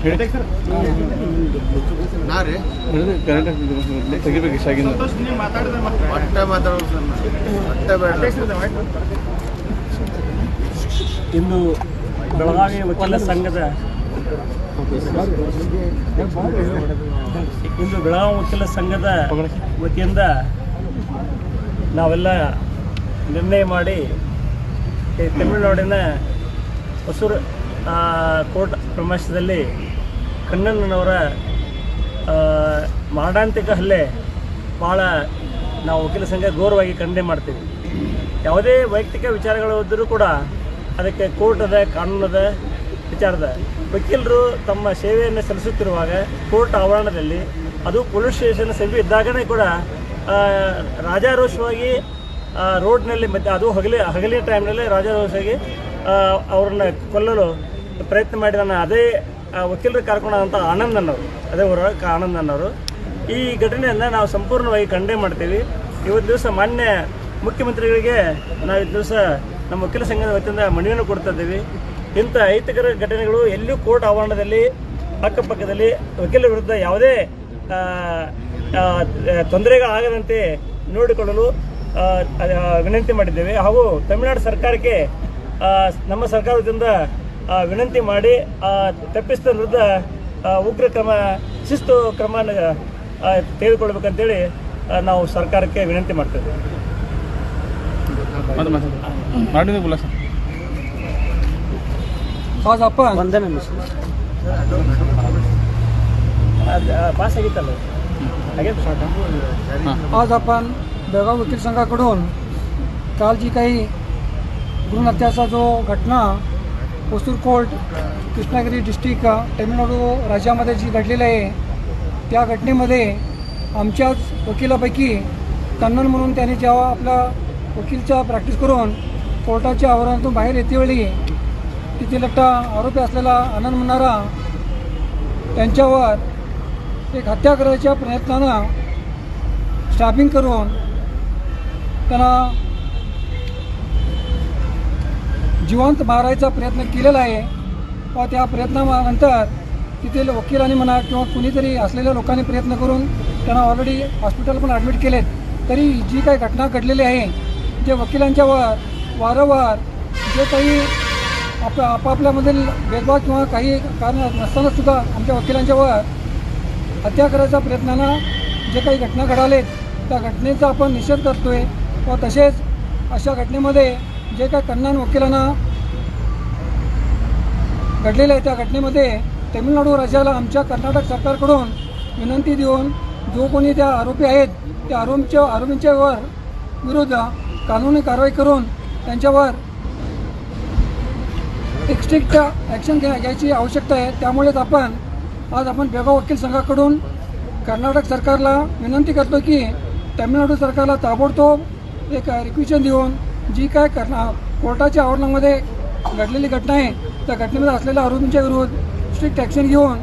ಹೇಳಿ. ನಾ ರೀ. ಕರೆಂಟ್ ತೆಗಿಬೇಕು ಇಷ್ಟಾಗಿಂದ ಹೊಟ್ಟೆ ಮಾತಾಡೋದು ಸರ್ ಹೊಟ್ಟೆ ಬೇಡ. ಇಂದು ಬೆಳಗಾವಿ ವಕೀಲ ಸಂಘದ ಇಂದು ಬೆಳಗಾವಿ ವಕೀಲ ಸಂಘದ ವತಿಯಿಂದ ನಾವೆಲ್ಲ ನಿರ್ಣಯ ಮಾಡಿ ತಮಿಳುನಾಡಿನ ಹೊಸೂರು ಕೋರ್ಟ್ ಪ್ರಮಾಶದಲ್ಲಿ ಕಣ್ಣಣ್ಣನವರ ಆ, ಮಾರಣಾಂತಿಕ ಹಲ್ಲೆ ಭಾಳ ನಾವು ವಕೀಲ ಸಂಘ ಗೌರವವಾಗಿ ಖಂಡನೆ ಮಾಡ್ತೀವಿ. ಯಾವುದೇ ವೈಯಕ್ತಿಕ ವಿಚಾರಗಳು ಇದ್ದರೂ ಕೂಡ ಅದಕ್ಕೆ ಕೋರ್ಟ್ ಕಾನೂನದ ವಿಚಾರದ ವಕೀಲರು ತಮ್ಮ ಸೇವೆಯನ್ನು ಸಲ್ಲಿಸುತ್ತಿರುವಾಗ ಕೋರ್ಟ್ ಆವರಣದಲ್ಲಿ ಅದು ಪೊಲೀಸ್ ಸ್ಟೇಷನ್ ಸಮೀಪ ಇದ್ದಾಗನೇ ಕೂಡ ರಾಜಾರೋಷವಾಗಿ ರೋಡ್ನಲ್ಲಿ ಮತ್ತು ಅದು ಹಗಲಿ ಹಗಲಿನ ಟೈಮ್ನಲ್ಲಿ ರಾಜಾರೋಷವಾಗಿ ಅವ್ರನ್ನ ಕೊಲ್ಲಲು ಪ್ರಯತ್ನ ಮಾಡಿದ ಅದೇ ವಕೀಲರು ಕರ್ಕೊಂಡಂಥ ಅನ್ನೋರು ಅದೇ ಊರ ಆನಂದ್ ಅನ್ನೋರು ಈ ಘಟನೆಯನ್ನು ನಾವು ಸಂಪೂರ್ಣವಾಗಿ ಖಂಡನೆ ಮಾಡ್ತೀವಿ. ಇವತ್ತು ದಿವಸ ಮಾನ್ಯ ಮುಖ್ಯಮಂತ್ರಿಗಳಿಗೆ ನಾವು ಇವತ್ತು ದಿವಸ ನಮ್ಮ ವಕೀಲ ಸಂಘದ ವತಿಯಿಂದ ಮನವಿಯನ್ನು ಕೊಡ್ತಾ ಇದ್ದೀವಿ. ಇಂಥ ಅಹಿತಕರ ಘಟನೆಗಳು ಎಲ್ಲಿಯೂ ಕೋರ್ಟ್ ಆವರಣದಲ್ಲಿ, ಅಕ್ಕಪಕ್ಕದಲ್ಲಿ ವಕೀಲರ ವಿರುದ್ಧ ಯಾವುದೇ ತೊಂದರೆಗಳಾಗದಂತೆ ನೋಡಿಕೊಳ್ಳಲು ವಿನಂತಿ ಮಾಡಿದ್ದೇವೆ. ಹಾಗೂ ತಮಿಳುನಾಡು ಸರ್ಕಾರಕ್ಕೆ ನಮ್ಮ ಸರ್ಕಾರದಿಂದ ಆ, ವಿನಂತಿ ಮಾಡಿ ಆ, ತಪ್ಪಿಸಿದ ವಿರುದ್ಧ ಆ, ಉಗ್ರ ಕ್ರಮ ಶಿಸ್ತು ಕ್ರಮ ತೆಗೆದುಕೊಳ್ಬೇಕಂತೇಳಿ ಆ, ನಾವು ಸರ್ಕಾರಕ್ಕೆ ವಿನಂತಿ ಮಾಡ್ತೇವೆ ಮತ್ತೆ ಮತ್ತೆ ಮಾಡಿದ್ರೆ बोला सर आज आपण ವಂದನೆ ಪಾಸ್ ಆಗಿತ್ತಲ್ಲ ಹಾಗೆ आज आपण बेळगाव वकील संघाकडून काल जी काही भ्रूण हत्याचा जो घटना ओसूर कोर्ट कृष्णागिरी डिस्ट्रिक्ट तमिळनाडू राज्यामध्ये जी घडलेली आहे त्या घटनेमध्ये आमच्याच वकिलापैकी कन्नन म्हणून त्यांनी जेव्हा आपला वकीलचा प्रॅक्टिस करून कोर्टाच्या आवरणातून बाहेर येतेवेळी तिथे लट्टा आरोपी असलेला आनंद म्हणणारा त्यांच्यावर एक हत्या करायच्या प्रयत्नानं स्टॅबिंग करून त्यांना जिवंत मारायचा प्रयत्न केलेला आहे. व त्या प्रयत्नानंतर तिथील वकिलांनी म्हणा किंवा कुणीतरी असलेल्या लोकांनी प्रयत्न करून त्यांना ऑलरेडी हॉस्पिटल पण ॲडमिट केलेत. तरी जी काही घटना घडलेली आहे जे वकिलांच्यावर वारंवार जे काही आप आपापल्यामधील भेदभाव किंवा काही कारण नसतानासुद्धा आमच्या वकिलांच्यावर हत्या करायच्या प्रयत्नानं जे काही घटना घडालेत त्या घटनेचा आपण निषेध करतो आहे व तसेच अशा घटनेमध्ये जे काय कन्नान वकिलांना घडलेलं आहे त्या घटनेमध्ये तमिळनाडू राज्याला आमच्या कर्नाटक सरकारकडून विनंती देऊन जो कोणी त्या आरोपी आहेत त्या आरोपीच्या आरोपींच्यावर विरुद्ध कानूनी कारवाई करून त्यांच्यावर एक स्ट्रिक्ट ॲक्शन घ्या घ्यायची आवश्यकता आहे. त्यामुळेच आपण आज आपण बेगाव वकील संघाकडून कर्नाटक सरकारला विनंती करतो की तमिळनाडू सरकारला ताबडतोब एक रिक्वेशन देऊन जी काय करणार कोर्टाच्या आवरणामध्ये घडलेली घटना आहे त्या घटनेमध्ये असलेल्या आरोपींच्या विरोध स्ट्रिक्ट ॲक्शन घेऊन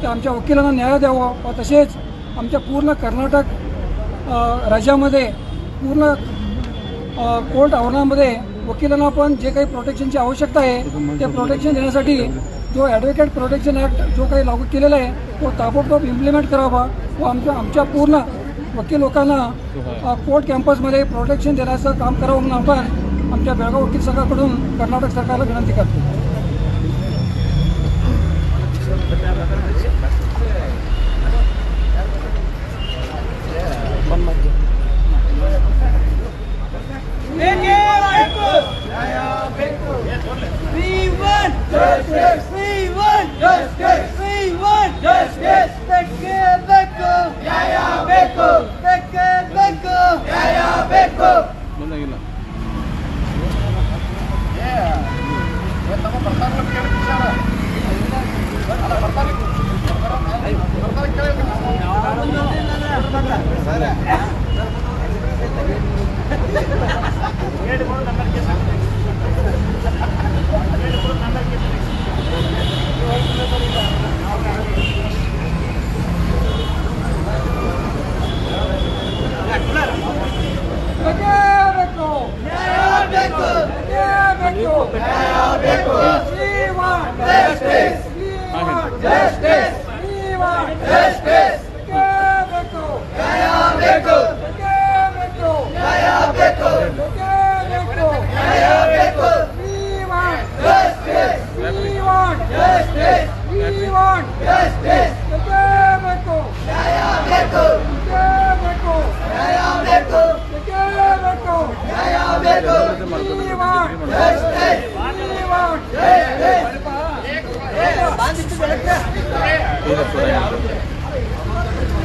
त्या आमच्या वकिलांना न्याय द्यावा व तसेच आमच्या पूर्ण कर्नाटक राज्यामध्ये पूर्ण कोर्ट आवरणामध्ये वकिलांना पण जे काही प्रोटेक्शनची आवश्यकता आहे ते प्रोटेक्शन देण्यासाठी जो ॲडव्होकेट प्रोटेक्शन ॲक्ट जो काही लागू केलेला आहे तो ताबडतोब इम्प्लिमेंट करावा व आमच्या आमच्या पूर्ण वकील लोकांना अ, कोर्ट कॅम्पसमध्ये प्रोटेक्शन देण्याचं काम करावं म्हणून आपण आमच्या बेळगाव वकील संघाकडून कर्नाटक सरकारला विनंती करतो. ಬಂದಾಗಿಲ್ಲ ಬೇಕು ನ್ಯಾಯ ಬೇಕು. ಬಂದಾಗಿಲ್ಲ. ಹೇಳಿ ಎಸ್ ಟೇಸ್ ಜಯಾಬೇಕು ಜಯಾಬೇಕು ಜಯಾಬೇಕು ಜಯಾಬೇಕು ಟೇಸ್ ಟಿ ವಾನ್ ಟಿ ವಾನ್ ಟೇಸ್ ಟೇಸ್ ಜಯಾಬೇಕು ಜಯಾಬೇಕು ಜಯಾಬೇಕು ಜಯಾಬೇಕು ಟೇಸ್ ಟಿ ವಾನ್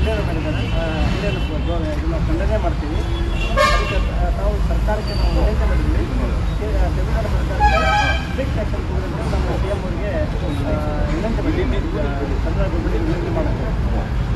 ಹಲ್ಲೆಯನ್ನು ಮಾಡಿದ್ದಾರೆ ಹಲ್ಲೆಯನ್ನು ಇದನ್ನ ಖಂಡನೆ ಮಾಡ್ತೀವಿ. ನಾವು ಸರ್ಕಾರಕ್ಕೆ ನಾವು ವಿನಂತಿ ಆ, ತಮಿಳುನಾಡು ಸರ್ಕಾರಕ್ಕೆ ಸ್ಟ್ರಿಕ್ಟ್ ಆ್ಯಕ್ಷನ್ ತಗೊಂಡ್ರೆ ನಮ್ಮ ಸಿ ಎಂ ಅವರಿಗೆ ವಿನಂತಿ ಮಾಡಿದ್ದೀವಿ ಕನ್ನಡ ಗೌರ್ಮೆಂಟಿಗೆ ವಿನಂತಿ